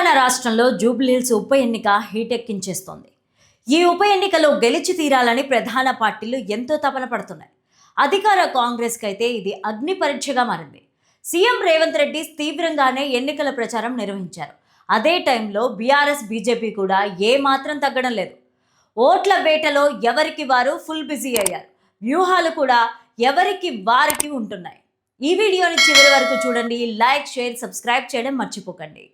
తెలంగాణ రాష్ట్రంలో జూబ్లీహిల్స్ ఉప ఎన్నిక హీటెక్కించేస్తోంది. ఈ ఉప ఎన్నికలో గెలిచి తీరాలని ప్రధాన పార్టీలు ఎంతో తపన పడుతున్నాయి. అధికార కాంగ్రెస్కి అయితే ఇది అగ్ని పరీక్షగా మారింది. సీఎం రేవంత్ రెడ్డి తీవ్రంగానే ఎన్నికల ప్రచారం నిర్వహించారు. అదే టైంలో బీఆర్ఎస్ బీజేపీ కూడా ఏ మాత్రం తగ్గడం లేదు. ఓట్ల వేటలో ఎవరికి వారు ఫుల్ బిజీ అయ్యారు. వ్యూహాలు కూడా ఎవరికి వారికి ఉంటున్నాయి. ఈ వీడియోని చివరి వరకు చూడండి. లైక్ షేర్ సబ్స్క్రైబ్ చేయడం మర్చిపోకండి.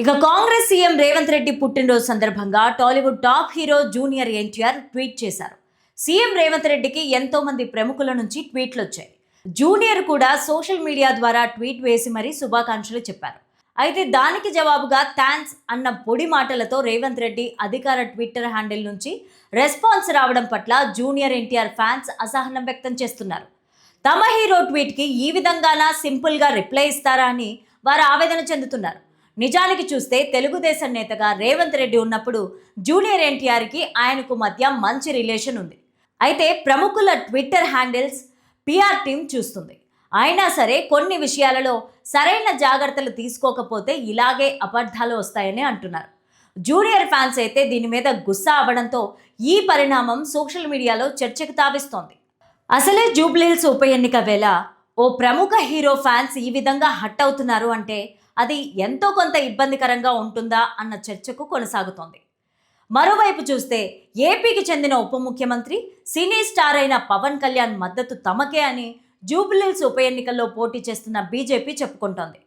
ఇక కాంగ్రెస్ సీఎం రేవంత్ రెడ్డి పుట్టినరోజు సందర్భంగా Tollywood top hero junior NTR tweet చేశారు. సీఎం రేవంత్ రెడ్డికి ఎంతో మంది ప్రముఖుల నుంచి ట్వీట్లు వచ్చాయి జూనియర్ కూడా సోషల్ మీడియా ద్వారా ట్వీట్ వేసి మరీ శుభాకాంక్షలు చెప్పారు. అయితే దానికి జవాబుగా థ్యాంక్స్ అన్న పొడి మాటలతో రేవంత్ రెడ్డి అధికార ట్విట్టర్ హ్యాండిల్ నుంచి రెస్పాన్స్ రావడం పట్ల జూనియర్ ఎన్టీఆర్ ఫ్యాన్స్ అసహనం వ్యక్తం చేస్తున్నారు. తమ హీరో ట్వీట్కి ఈ విధంగానా సింపుల్గా రిప్లై ఇస్తారా అని వారు ఆవేదన చెందుతున్నారు. నిజానికి చూస్తే తెలుగుదేశం నేతగా రేవంత్ రెడ్డి ఉన్నప్పుడు జూనియర్ ఎన్టీఆర్కి ఆయనకు మధ్య మంచి రిలేషన్ ఉంది. అయితే ప్రముఖుల ట్విట్టర్ హ్యాండిల్స్ పిఆర్ టీం చూస్తుంది. అయినా సరే కొన్ని విషయాలలో సరైన జాగ్రత్తలు తీసుకోకపోతే ఇలాగే అబద్ధాలు వస్తాయని అంటున్నారు. జూనియర్ ఫ్యాన్స్ అయితే దీని మీద గుస్సా అవ్వడంతో ఈ పరిణామం సోషల్ మీడియాలో చర్చకు తావిస్తోంది. అసలే జూబ్లీల్స్ ఉప ఎన్నిక వేళ ఓ ప్రముఖ హీరో ఫ్యాన్స్ ఈ విధంగా హట్ అవుతున్నారు అంటే అది ఎంతో కొంత ఇబ్బందికరంగా ఉంటుందా అన్న చర్చకు కొనసాగుతోంది. మరోవైపు చూస్తే ఏపీకి చెందిన ఉప ముఖ్యమంత్రి సినీ స్టార్ అయిన పవన్ కళ్యాణ్ మద్దతు తమకే అని జూబ్లీల్స్ ఉప ఎన్నికల్లో పోటీ చేస్తున్న బీజేపీ చెప్పుకుంటోంది.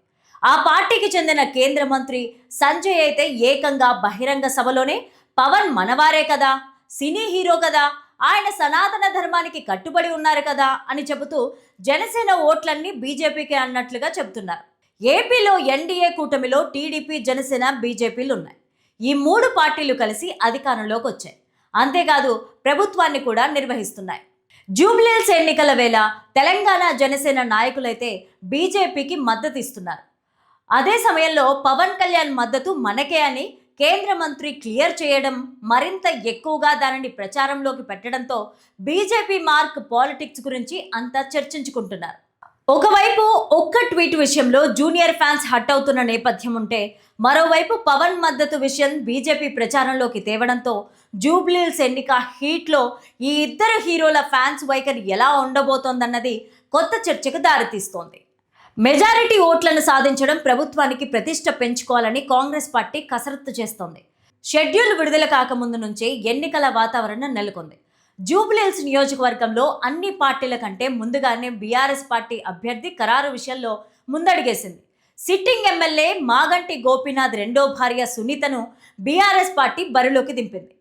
ఆ పార్టీకి చెందిన కేంద్ర మంత్రి సంజయ్ అయితే ఏకంగా బహిరంగ సభలోనే పవన్ మనవారే కదా సినీ హీరో కదా ఆయన సనాతన ధర్మానికి కట్టుబడి ఉన్నారు కదా అని చెబుతూ జనసేన ఓట్లన్నీ బీజేపీకి అన్నట్లుగా చెబుతున్నారు. ఏపీలో ఎన్డీఏ కూటమిలో టీడీపీ జనసేన బీజేపీలు ఉన్నాయి ఈ మూడు పార్టీలు కలిసి అధికారంలోకి వచ్చాయి. అంతేకాదు ప్రభుత్వాన్ని కూడా నిర్వహిస్తున్నాయి. జూబ్లీల్స్ ఎన్నికల వేళ తెలంగాణ జనసేన నాయకులైతే బీజేపీకి మద్దతు ఇస్తున్నారు. అదే సమయంలో పవన్ కళ్యాణ్ మద్దతు మనకే అని కేంద్ర మంత్రి క్లియర్ చేయడం మరింత ఎక్కువగా దానిని ప్రచారంలోకి పెట్టడంతో బీజేపీ మార్క్ పాలిటిక్స్ గురించి అంతా చర్చించుకుంటున్నారు. ఒకవైపు ఒక్క ట్వీట్ విషయంలో జూనియర్ ఫ్యాన్స్ హట్ అవుతున్న నేపథ్యం ఉంటే మరోవైపు పవన్ మద్దతు విషయం బీజేపీ ప్రచారంలోకి తేవడంతో జూబ్లీల్స్ ఎన్నిక హీట్లో ఈ ఇద్దరు హీరోల ఫ్యాన్స్ వైఖరి ఎలా ఉండబోతోందన్నది కొత్త చర్చకు దారితీస్తోంది. మెజారిటీ ఓట్లను సాధించడం ప్రభుత్వానికి ప్రతిష్ట పెంచుకోవాలని కాంగ్రెస్ పార్టీ కసరత్తు చేస్తోంది. షెడ్యూల్ విడుదల కాకముందు నుంచే ఎన్నికల వాతావరణం నెలకొంది. జూబ్లీహిల్స్ నియోజకవర్గంలో అన్ని పార్టీల కంటే ముందుగానే బీఆర్ఎస్ పార్టీ అభ్యర్థి ఖరారు విషయంలో ముందడిగేసింది. సిట్టింగ్ ఎమ్మెల్యే మాగంటి గోపీనాథ్ రెండో భార్య సునీతను బీఆర్ఎస్ పార్టీ బరిలోకి దింపింది.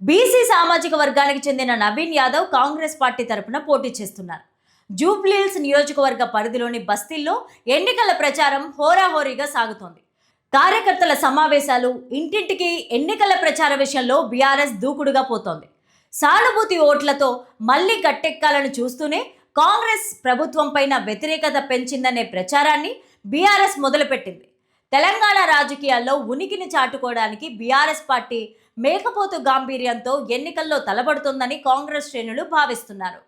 బీసీ సామాజిక వర్గానికి చెందిన నవీన్ యాదవ్ కాంగ్రెస్ పార్టీ తరపున పోటీ చేస్తున్నారు. జూబ్లీహిల్స్ నియోజకవర్గ పరిధిలోని బస్తీల్లో ఎన్నికల ప్రచారం హోరాహోరీగా సాగుతోంది. కార్యకర్తల సమావేశాలు ఇంటింటికి ఎన్నికల ప్రచార విషయంలో బీఆర్ఎస్ దూకుడుగా పోతోంది. సానుభూతి ఓట్లతో మళ్ళీ గట్టెక్కాలని చూస్తూనే కాంగ్రెస్ ప్రభుత్వం పైన వ్యతిరేకత పెంచిందనే ప్రచారాన్ని బీఆర్ఎస్ మొదలుపెట్టింది. తెలంగాణ రాజకీయాల్లో ఉనికిని చాటుకోవడానికి బీఆర్ఎస్ పార్టీ మేకపోతు గాంభీర్యంతో ఎన్నికల్లో తలబడుతుందని కాంగ్రెస్ శ్రేణులు భావిస్తున్నారు.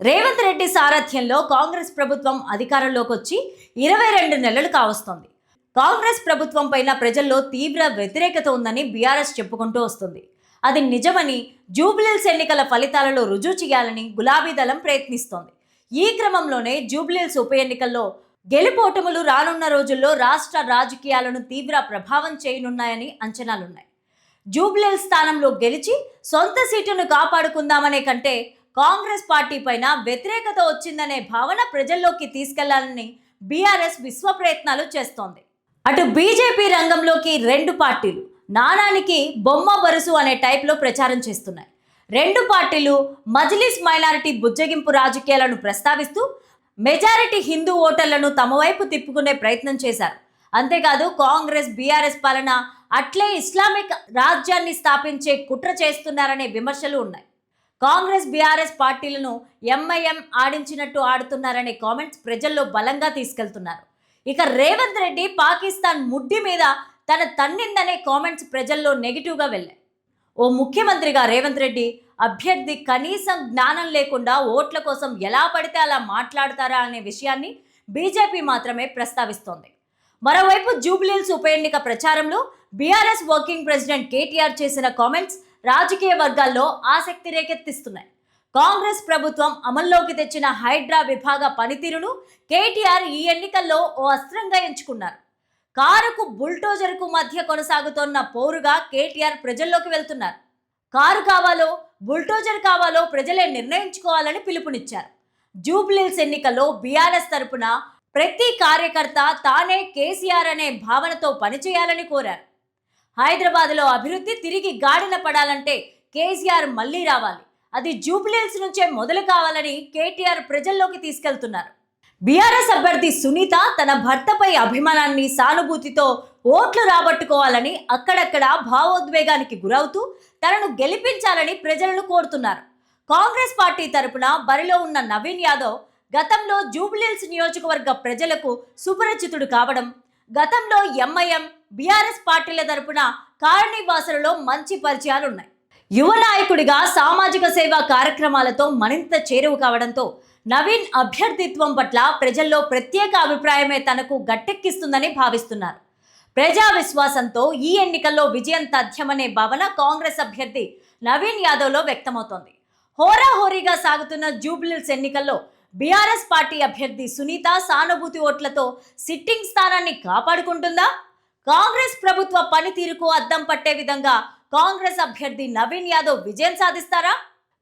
రేవంత్ రెడ్డి సారథ్యంలో కాంగ్రెస్ ప్రభుత్వం అధికారంలోకి వచ్చి ఇరవై రెండు నెలలు కావస్తోంది. కాంగ్రెస్ ప్రభుత్వం పైన ప్రజల్లో తీవ్ర వ్యతిరేకత ఉందని బీఆర్ఎస్ చెప్పుకుంటూ వస్తుంది. అది నిజమని జూబ్లీల్స్ ఎన్నికల ఫలితాలలో రుజువు చేయాలని గులాబీ దళం ప్రయత్నిస్తోంది. ఈ క్రమంలోనే జూబ్లీల్స్ ఉప ఎన్నికల్లో గెలుపోటములు రానున్న రోజుల్లో రాష్ట్ర రాజకీయాలను తీవ్ర ప్రభావం చేయనున్నాయని అంచనాలున్నాయి. జూబ్లిల్ స్థానంలో గెలిచి సొంత సీటును కాపాడుకుందామనే కంటే కాంగ్రెస్ పార్టీ పైన వ్యతిరేకత వచ్చిందనే భావన ప్రజల్లోకి తీసుకెళ్ళాలని బీఆర్ఎస్ విశ్వ ప్రయత్నాలు చేస్తోంది. అటు బీజేపీ రంగంలోకి రెండు పార్టీలు నాణానికి బొమ్మ బరుసు అనే టైప్లో ప్రచారం చేస్తున్నాయి. రెండు పార్టీలు మజ్లిస్ మైనారిటీ బుజ్జగింపు రాజకీయాలను ప్రస్తావిస్తూ మెజారిటీ హిందూ ఓటర్లను తమ వైపు తిప్పుకునే ప్రయత్నం చేశారు. అంతేకాదు కాంగ్రెస్ బీఆర్ఎస్ పాలన అట్లే ఇస్లామిక్ రాజ్యాన్ని స్థాపించే కుట్ర చేస్తున్నారనే విమర్శలు ఉన్నాయి. కాంగ్రెస్ బీఆర్ఎస్ పార్టీలను ఎంఐఎం ఆడించినట్టు ఆడుతున్నారనే కామెంట్స్ ప్రజల్లో బలంగా తీసుకెళ్తున్నారు. ఇక రేవంత్ రెడ్డి పాకిస్తాన్ ముడ్డి మీద తన తన్నిందనే కామెంట్స్ ప్రజల్లో నెగిటివ్గా వెళ్ళాయి. ఓ ముఖ్యమంత్రిగా రేవంత్ రెడ్డి అభ్యర్థి కనీసం జ్ఞానం లేకుండా ఓట్ల కోసం ఎలా పడితే అలా మాట్లాడతారా అనే విషయాన్ని బీజేపీ మాత్రమే ప్రస్తావిస్తోంది. మరోవైపు జూబ్లీల్స్ ఉప ఎన్నిక ప్రచారంలో బీఆర్ఎస్ వర్కింగ్ ప్రెసిడెంట్ కేటీఆర్ చేసిన కామెంట్స్ రాజకీయ వర్గాల్లో ఆసక్తి రేకెత్తిస్తున్నాయి. కాంగ్రెస్ ప్రభుత్వం అమల్లోకి తెచ్చిన హైడ్రా విభాగ పనితీరును కేటీఆర్ ఈ ఎన్నికల్లో ఓ అస్త్రంగా ఎంచుకున్నారు. కారుకు బుల్టోజర్కు మధ్య కొనసాగుతోన్న పోరుగా కేటీఆర్ ప్రజల్లోకి వెళ్తున్నారు. కారు కావాలో బుల్టోజర్ కావాలో ప్రజలే నిర్ణయించుకోవాలని పిలుపునిచ్చారు. జూబ్లీల్స్ ఎన్నికల్లో బీఆర్ఎస్ తరపున ప్రతి కార్యకర్త తానే కేసీఆర్ అనే భావనతో పనిచేయాలని కోరారు. హైదరాబాద్లో అభివృద్ధి తిరిగి గాడిన పడాలంటే కేసీఆర్ మళ్ళీ రావాలి. అది జూబ్లీల్స్ నుంచే మొదలు కావాలని కేటీఆర్ ప్రజల్లోకి తీసుకెళ్తున్నారు. బీఆర్ఎస్ అభ్యర్థి సునీత తన భర్తపై అభిమానాన్ని సానుభూతితో ఓట్లు రాబట్టుకోవాలని అక్కడక్కడ భావోద్వేగానికి గురవుతూ తనను గెలిపించాలని ప్రజలను కోరుతున్నారు. కాంగ్రెస్ పార్టీ తరపున బరిలో ఉన్న నవీన్ యాదవ్ గతంలో జూబ్లీల్స్ నియోజకవర్గ ప్రజలకు సుపరిచితుడు కావడం గతంలో ఎంఐఎం బీఆర్ఎస్ పార్టీల తరపున కారణివాసులలో మంచి పరిచయాలున్నాయి. యువ నాయకుడిగా సామాజిక సేవా కార్యక్రమాలతో మరింత చేరువు కావడంతో నవీన్ అభ్యర్థిత్వం పట్ల ప్రజల్లో ప్రత్యేక అభిప్రాయమే తనకు గట్టెక్కిస్తుందని భావిస్తున్నారు. ప్రజా విశ్వాసంతో ఈ ఎన్నికల్లో విజయం తథ్యమనే భావన కాంగ్రెస్ అభ్యర్థి నవీన్ యాదవ్లో వ్యక్తమవుతోంది. హోరాహోరీగా సాగుతున్న జూబ్లిల్స్ ఎన్నికల్లో బీఆర్ఎస్ పార్టీ అభ్యర్థి సునీత సానుభూతి ఓట్లతో సిట్టింగ్ స్థానాన్ని కాపాడుకుంటుందా? కాంగ్రెస్ ప్రభుత్వ పనితీరుకు అద్దం పట్టే విధంగా కాంగ్రెస్ అభ్యర్థి నవీన్ యాదవ్ విజయం సాధిస్తారా?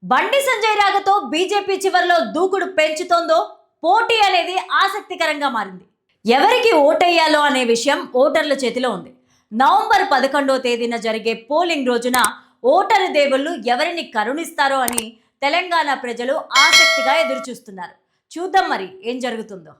బండి సంజయ్ రాగతో బీజేపీ చివరిలో దూకుడు పెంచుతోందో పోటీ అనేది ఆసక్తికరంగా మారింది. ఎవరికి ఓటేయాలో అనే విషయం ఓటర్ల చేతిలో ఉంది. నవంబర్ పదకొండో తేదీన జరిగే పోలింగ్ రోజున ఓటరు దేవుళ్ళు ఎవరిని కరుణిస్తారో అని తెలంగాణ ప్రజలు ఆసక్తిగా ఎదురుచూస్తున్నారు. చూద్దాం మరి ఏం జరుగుతుందో.